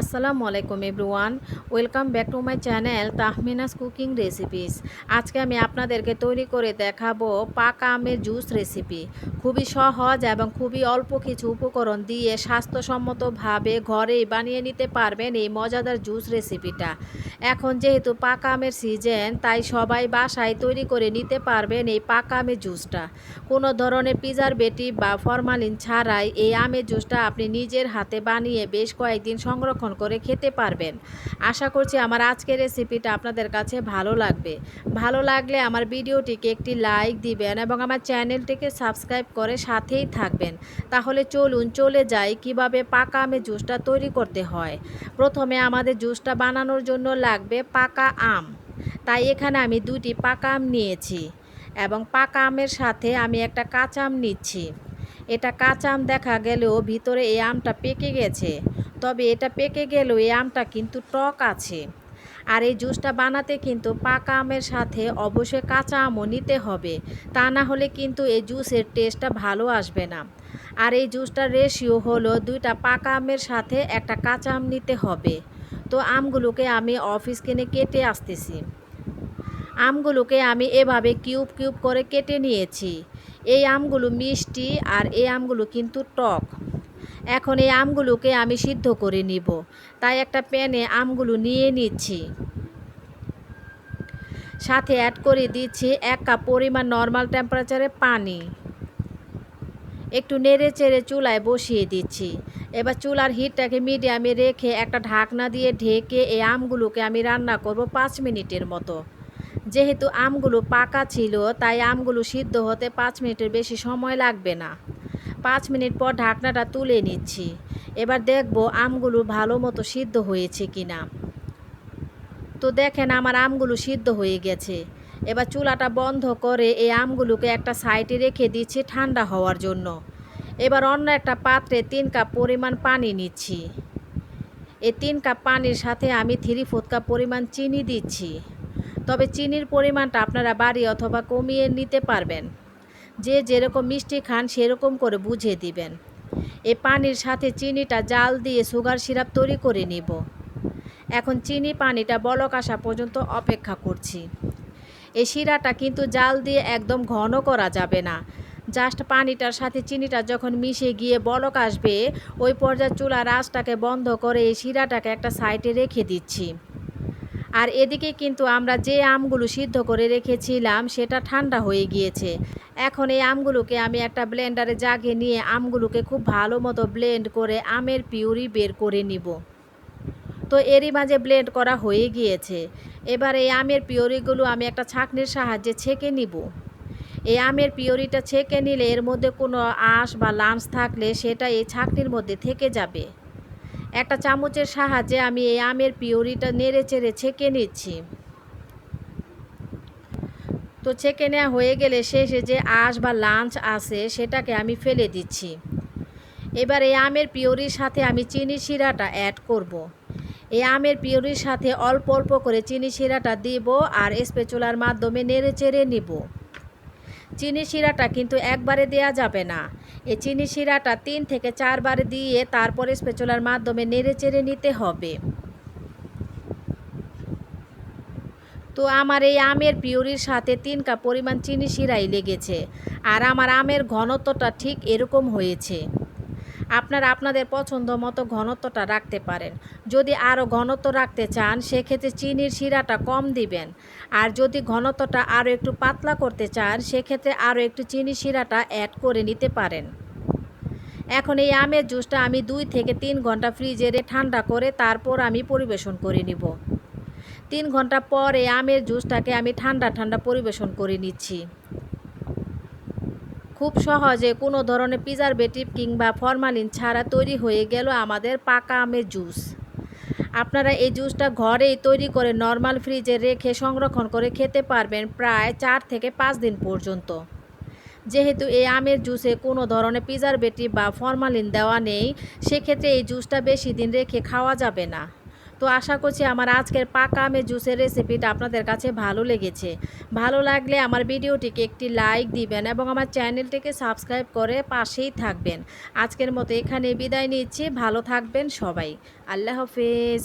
আসসালামু আলাইকুম everyone, welcome back to my channel Tahmina's cooking recipes. আজকে আমি আপনাদেরকে তৈরি করে দেখাবো পাকা আমের জুস রেসিপি। খুবই সহজ এবং খুবই অল্প কিছু উপকরণ দিয়ে স্বাস্থ্যসম্মতভাবে ঘরেই বানিয়ে নিতে পারবেন এই মজাদার জুস রেসিপিটা। এখন যেহেতু পাকা আমের সিজন, তাই সবাই বাসায় তৈরি করে নিতে পারবেন এই পাকা আমের জুসটা। কোনো ধরনের প্রিজারভেটিভ বা ফরমালিন ছাড়াই এই আমের জুসটা আপনি নিজের হাতে বানিয়ে বেশ কয়েকদিন সংরক্ষণ করে খেতে পারবেন। আশা করছি আমার আজকের রেসিপিটা আপনাদের কাছে ভালো লাগবে। ভালো লাগলে আমার ভিডিওটিকে একটি লাইক দিবেন এবং আমার চ্যানেলটিকে সাবস্ক্রাইব করে সাথেই থাকবেন। তাহলে চলুন চলে যাই কীভাবে পাকা আমের জুসটা তৈরি করতে হয়। প্রথমে আমাদের জুসটা বানানোর জন্য লাগবে পাকা আম। তাই এখানে আমি দুটি পাকা আম নিয়েছি এবং পাকা আমের সাথে আমি একটা কাঁচা আম নিচ্ছি। এটা কাঁচা আম দেখা গেলেও ভিতরে এই আমটা পেকে গেছে। তবে এটা পেকে গেলেও এই আমটা কিন্তু টক আছে। আর এই জুসটা বানাতে কিন্তু পাকা আমের সাথে অবশ্যই কাঁচা আমও নিতে হবে। তা না হলে কিন্তু এই জুসের টেস্টটা ভালো আসবে না। আর এই জুসটার রেশিও হলো দুইটা পাকা আমের সাথে একটা কাঁচা আম নিতে হবে। তো আমগুলোকে আমি অফিস কিনে কেটে আসতেছি। আমগুলোকে আমি এভাবে কিউব কিউব করে কেটে নিয়েছি। এই আমগুলো মিষ্টি আর এই আমগুলো কিন্তু টক। এখন এই আমগুলোকে আমি সিদ্ধ করে নিব। তাই একটা প্যানে আমগুলো নিয়ে নিচ্ছি। সাথে অ্যাড করে দিচ্ছি এক কাপ পরিমাণ নর্মাল টেম্পারেচারে পানি। একটু নেড়ে চেড়ে চুলায় বসিয়ে দিচ্ছি। এবার চুলার হিটটাকে মিডিয়ামে রেখে একটা ঢাকনা দিয়ে ঢেকে এই আমগুলোকে আমি রান্না করব পাঁচ মিনিটের মতো। যেহেতু আমগুলো পাকা ছিল, তাই আমগুলো সিদ্ধ হতে পাঁচ মিনিটের বেশি সময় লাগবে না। পাঁচ মিনিট পর ঢাকনাটা তুলে নিচ্ছি। এবার দেখব আমগুলো ভালো মতো সিদ্ধ হয়েছে কি না তো দেখেন আমার আমগুলো সিদ্ধ হয়ে গেছে। এবার চুলাটা বন্ধ করে এই আমগুলোকে একটা সাইডে রেখে দিচ্ছি ঠান্ডা হওয়ার জন্য। এবার অন্য একটা পাত্রে তিন কাপ পরিমাণ পানি নিচ্ছি। এই তিন কাপ পানির সাথে আমি থ্রি ফোর্থ কাপ পরিমাণ চিনি দিচ্ছি। তবে চিনির পরিমাণটা আপনারা বাড়ি অথবা কমিয়ে নিতে পারবেন। যে যেরকম মিষ্টি খান, সেরকম করে বুঝে দিবেন। এই পানির সাথে চিনিটা জাল দিয়ে সুগার সিরাপ তৈরি করে নিব। এখন চিনি পানিটা বলক আসা পর্যন্ত অপেক্ষা করছি। এই শিরাটা কিন্তু জাল দিয়ে একদম ঘন করা যাবে না। জাস্ট পানিটার সাথে চিনিটা যখন মিশে গিয়ে বলক আসবে, ওই পর্যায়ে চুলা আঁচটাকে বন্ধ করে এই শিরাটাকে একটা সাইডে রেখে দিচ্ছি। আর এদিকে কিন্তু আমরা যে আমগুলো সিদ্ধ করে রেখেছিলাম, সেটা ঠান্ডা হয়ে গিয়েছে। এখন এই আমগুলোকে আমি একটা ব্লেন্ডারে জাগে নিয়ে আমগুলোকে খুব ভালো মতো ব্লেন্ড করে আমের পিউরি বের করে নিব। তো এরই মাঝে ব্লেন্ড করা হয়ে গিয়েছে। এবার এই আমের পিওরিগুলো আমি একটা ছাঁকনির সাহায্যে ছেঁকে নিব। এই আমের পিওরিটা ছেঁকে নিলে এর মধ্যে কোনো আঁশ বা লাঞ্চ থাকলে সেটা এই ছাঁকনির মধ্যে থেকে যাবে। একটা চামচের সাহায্যে আমি এই আমের পিওরিটা নেড়ে চেড়ে ছেঁকে নিচ্ছি। তো ছেঁকে নেওয়া হয়ে গেলে শেষে যে আঁশ বা লাঞ্চ আছে সেটাকে আমি ফেলে দিচ্ছি। এবার এই আমের পিওরির সাথে আমি চিনি শিরাটা অ্যাড করব। এই আমের পিওরির সাথে অল্প অল্প করে চিনি শিরাটা দিব আর স্পেচুলার মাধ্যমে নেড়ে চেড়ে নিব। চিনি শিরাটা কিন্তু একবারে দেয়া যাবে না। এই চিনি শিরাটা তিন থেকে চারবার দিয়ে তারপরে স্পেচুলার মাধ্যমে নেড়ে চেড়ে নিতে হবে। তো আমার এই আমের পিউরির সাথে তিন কাপ পরিমাণ চিনি শিরাই লেগেছে। আর আমার আমের ঘনত্বটা ঠিক এরকম হয়েছে। আপনারা আপনাদের পছন্দ মতো ঘনত্বটা রাখতে পারেন। যদি আরও ঘনত্ব রাখতে চান, সেক্ষেত্রে চিনির শিরাটা কম দিবেন। আর যদি ঘনত্বটা আরও একটু পাতলা করতে চান, সেক্ষেত্রে আরও একটু চিনি শিরাটা অ্যাড করে নিতে পারেন। এখন এই আমের জুসটা আমি দুই থেকে তিন ঘণ্টা ফ্রিজে ঠান্ডা করে তারপর আমি পরিবেশন করে নিব। তিন ঘণ্টা পর এই আমের জুসটাকে আমি ঠান্ডা ঠান্ডা পরিবেশন করে নিচ্ছি। খুব সহজে কোনো ধরনের প্রিজারভেটিভ কিংবা ফরমালিন ছাড়া তৈরি হয়ে গেল আমাদের পাকা আমের জুস আপনারা এই জুসটা ঘরেই তৈরি করে নর্মাল ফ্রিজে রেখে সংরক্ষণ করে খেতে পারবেন প্রায় চার থেকে পাঁচ দিন পর্যন্ত। যেহেতু এই আমের জুসে কোনো ধরনের প্রিজারভেটিভ বা ফরমালিন দেওয়া নেই, সেক্ষেত্রে এই জুসটা বেশি দিন রেখে খাওয়া যাবে না। তো আশা করছি আমার আজকের পাকা আমের জুসের রেসিপিটা আপনাদের কাছে ভালো লেগেছে। ভালো লাগলে আমার ভিডিওটিকে একটি লাইক দিবেন এবং আমার চ্যানেলটিকে সাবস্ক্রাইব করে পাশেই থাকবেন। আজকের মতো এখানে বিদায় নিচ্ছি। ভালো থাকবেন সবাই। আল্লাহ হাফেজ।